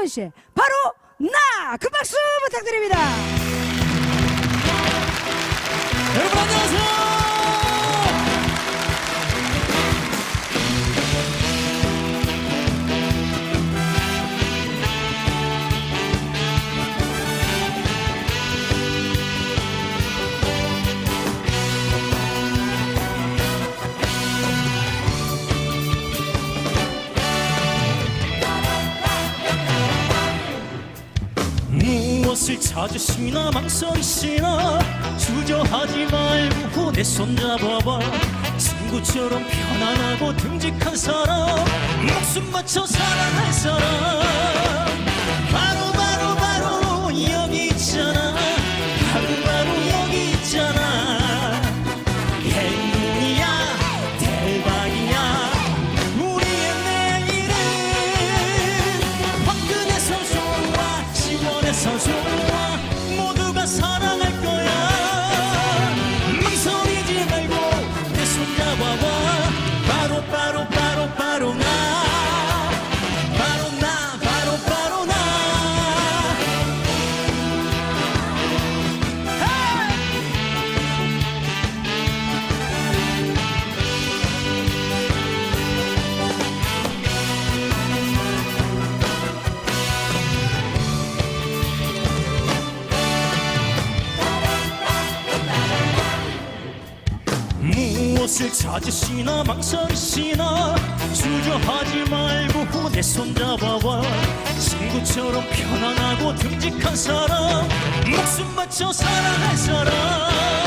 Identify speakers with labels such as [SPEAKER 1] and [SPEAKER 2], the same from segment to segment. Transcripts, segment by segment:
[SPEAKER 1] 구나운 씨 바로 나 그 박수 부탁드립니다.
[SPEAKER 2] 무엇을 찾으시나 망설이시나 주저하지 말고 내 손 잡아봐. 친구처럼 편안하고 듬직한 사람 목숨 바쳐 사랑할 사람 시원해 무엇을 찾으시나 망설이시나 주저하지 말고 내 손 잡아봐 친구처럼 편안하고 듬직한 사람. 목숨 바쳐 사랑할 사람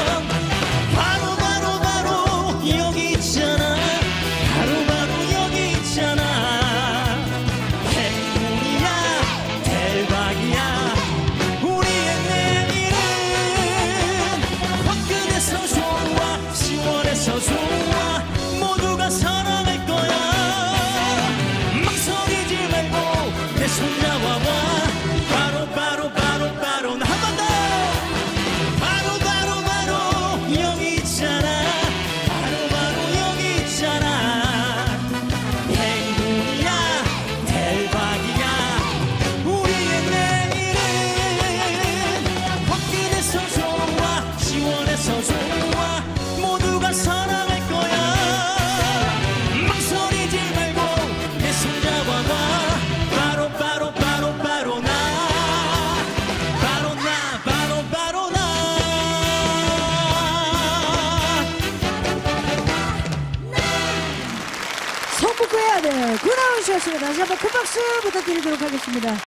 [SPEAKER 1] 성북구해야 돼 구나운 씨였습니다. 다시 한번 큰 박수 부탁드리도록 하겠습니다.